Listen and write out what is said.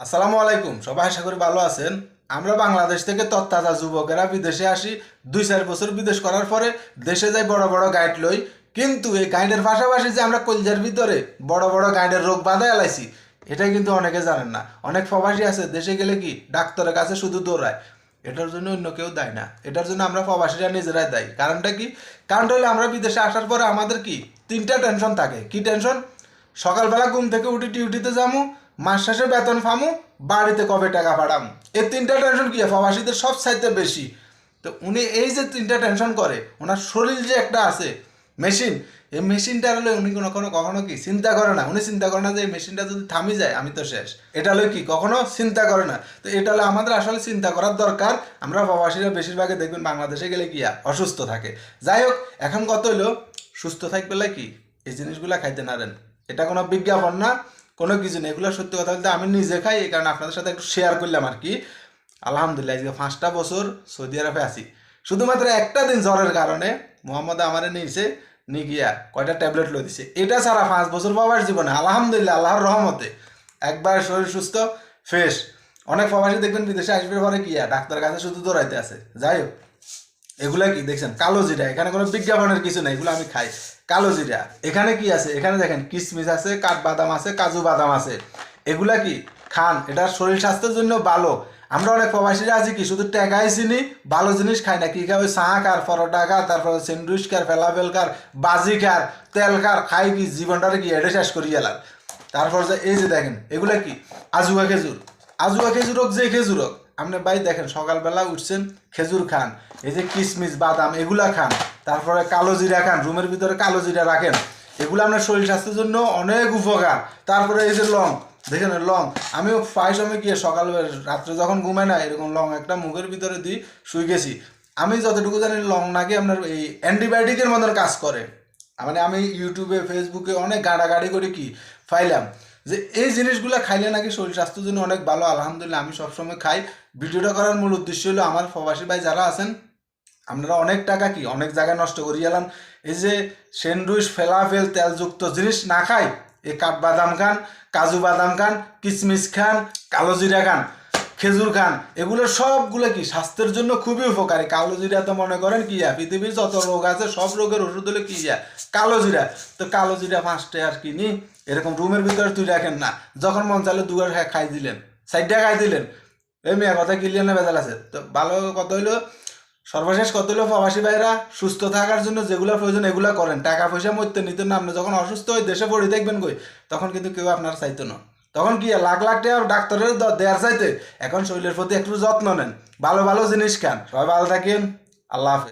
আসসালামু আলাইকুম, সবাই আশা করি ভালো আছেন। আমরা বাংলাদেশ থেকে তত্তাজা যুবকেরা বিদেশে আসি। দুই চার বছর বিদেশ করার পরে দেশে যাই বড় বড় গাইড লই। কিন্তু এই গাইডের পাশাপাশি যে আমরা কলজার ভিতরে বড় বড় গাইডের রোগ বাধা এলাইছি এটাই কিন্তু অনেকে জানেন না। অনেক প্রবাসী আছে, দেশে গেলে কি ডাক্তারের কাছে শুধু দৌড়ায়। এটার জন্য অন্য কেউ দেয় না। এটার জন্য আমরা প্রবাসীরা নিজেরাই দায়ী। কারণটা কি? কারণটা হলো আমরা বিদেশে আসার পরে আমাদের কি তিনটা টেনশন থাকে। কি টেনশন সকালবেলা ঘুম থেকে উঠি ডিউটিতে যামু মাস শেষে বেতন ফামু বাড়িতে কবে টাকা পাঠামু? এই তিনটা টেনশন কি? প্রবাসীদের সব চাইতে বেশি। তো উনি এই যে তিনটা টেনশন করে, ওনার শরীর যে একটা আছে মেশিন এই মেশিনটা হলে উনি কোনো কোনো, কখনো কি চিন্তা করে না। উনি চিন্তা করে না যে এই মেশিনটা যদি থামি যায়, আমি তো শেষ। এটা হলো কি, কখনো চিন্তা করে না। তো এটা হলো আমাদের আসলে চিন্তা করার দরকার। আমরা প্রবাসীরা বেশিরভাগে দেখবেন বাংলাদেশে গেলে কি অসুস্থ থাকে। যাই হোক, এখন কত হলো সুস্থ থাকবে কি? এই জিনিসগুলা খাইতে নারেন এটা কোনো বিজ্ঞাপন না। কোনো কিছু নেই। এগুলো সত্যি কথা বলতে আমি নিজে খাই, এই কারণে আপনাদের সাথে একটু শেয়ার করলাম আর কি। আলহামদুলিল্লাহ, আজকে পাঁচটা বছর সৌদি আরবে আছি। শুধুমাত্র একটা দিন জ্বরের কারণে মোহাম্মদ আমার নিয়েছে নিয়ে গিয়া কয়টা ট্যাবলেট লই দিছে। এটা ছাড়া পাঁচ বছর বাবার জীবনে, আলহামদুলিল্লাহ, আল্লাহর রহমতে। একবার শরীর সুস্থ ফ্রেশ অনেক প্রবাসী দেখবেন বিদেশে আসবে পরে কি আর, ডাক্তারের কাছে শুধু দৌড়াইতে আছে যাই হোক। এগুলা কি দেখছেন? কালো জিরা, এখানে কোনো বিজ্ঞাপনের কিছু নাই, এগুলো আমি খাই। কালো জিরা, এখানে কি আছে? এখানে দেখেন কিশমিশ আছে, কাঠবাদাম আছে, কাজু বাদাম আছে। এগুলা কি? খান, এটা শরীর স্বাস্থ্যের জন্য ভালো। আমরা অনেক প্রবাসীরা আছি কি, শুধু টাকাই চিনি, ভালো জিনিস খাই না। কি খাই ওই চা কার পরোটা কার তারপরে স্যান্ডউইচ কার ফেলাফেল কার বাজি কার তেল কার খাই কি, জীবনটারে কি, এডে শেষ করি গেলার তারপর যে এই যে দেখেন, এগুলা কি? আজুয়া খেজুর। আজুয়া খেজুর হোক, যে খেজুর হোক আপনি ভাই দেখেন, সকালবেলা উঠছেন খেজুর খান, এই যে কিশমিশ বাদাম, এগুলা খান, তারপরে কালো জিরা খান, রুমের ভিতরে কালো জিরা রাখেন, এগুলো আপনার শরীর স্বাস্থ্যের জন্য অনেক উপকার। তারপরে এই যে লং, দেখেন লং, আমিও প্রায় সময় গিয়ে সকাল রাত্রে যখন ঘুমাই না, এরকম লং একটা মুখের ভিতরে দিই, শুয়ে গেছি। আমি যতটুকু জানি, লং নাকি আপনার এই অ্যান্টিবায়োটিকের মতন কাজ করে। মানে আমি ইউটিউবে, ফেসবুকে অনেক গাড়াগাড়ি করে কি ফাইলাম যে এই জিনিসগুলো খাইলে নাকি শরীর স্বাস্থ্যের জন্য অনেক ভালো, আলহামদুলিল্লাহ আমি সবসময় খাই। ভিডিওটা করার মূল উদ্দেশ্য হলো আমার প্রবাসী ভাই যারা আছেন, আপনারা অনেক টাকা কি অনেক জায়গায় নষ্ট করি গেলাম এই যে স্যান্ডউইচ, ফেলাফেল, তেলযুক্ত জিনিস না খাই, এই কাঠবাদাম খান, কাজু বাদাম খান কিশমিশ খান, কালো জিরা খান, খেজুর খান, এগুলো সবগুলো কি স্বাস্থ্যের জন্য খুবই উপকারী। কালো জিরা তো মনে করেন কি পৃথিবীর যত রোগ আছে, সব রোগের ওষুধ হলে কি কালো জিরা। তো কালো জিরা পাঁচটা আর কিনি এরকম রুমের ভিতরে তুই রাখেন না। যখন মন চাইলে দুয়ার খাই দিলেন, সাইডটা খাই দিলেন। এই মেয়া, কথা ক্লিয়ার না বেজাল আছে? তো ভালো কথা হইল, সর্বশেষ কত হলো প্রবাসী ভাইরা সুস্থ থাকার জন্য যেগুলো প্রয়োজন এগুলো করেন। টাকা পয়সা মরতে নিতেন না, আপনি যখন অসুস্থ হয়ে দেশে পড়ে দেখবেন কই, তখন কিন্তু কেউ আপনার চাইতো না। তখন কি, লাখ লাখ টাকা ডাক্তারের দ- দেয়ার চাইতে? এখন শরীরের প্রতি একটু যত্ন নেন। ভালো ভালো জিনিস খান। সবাই ভালো থাকেন। আল্লাহ হাফেজ।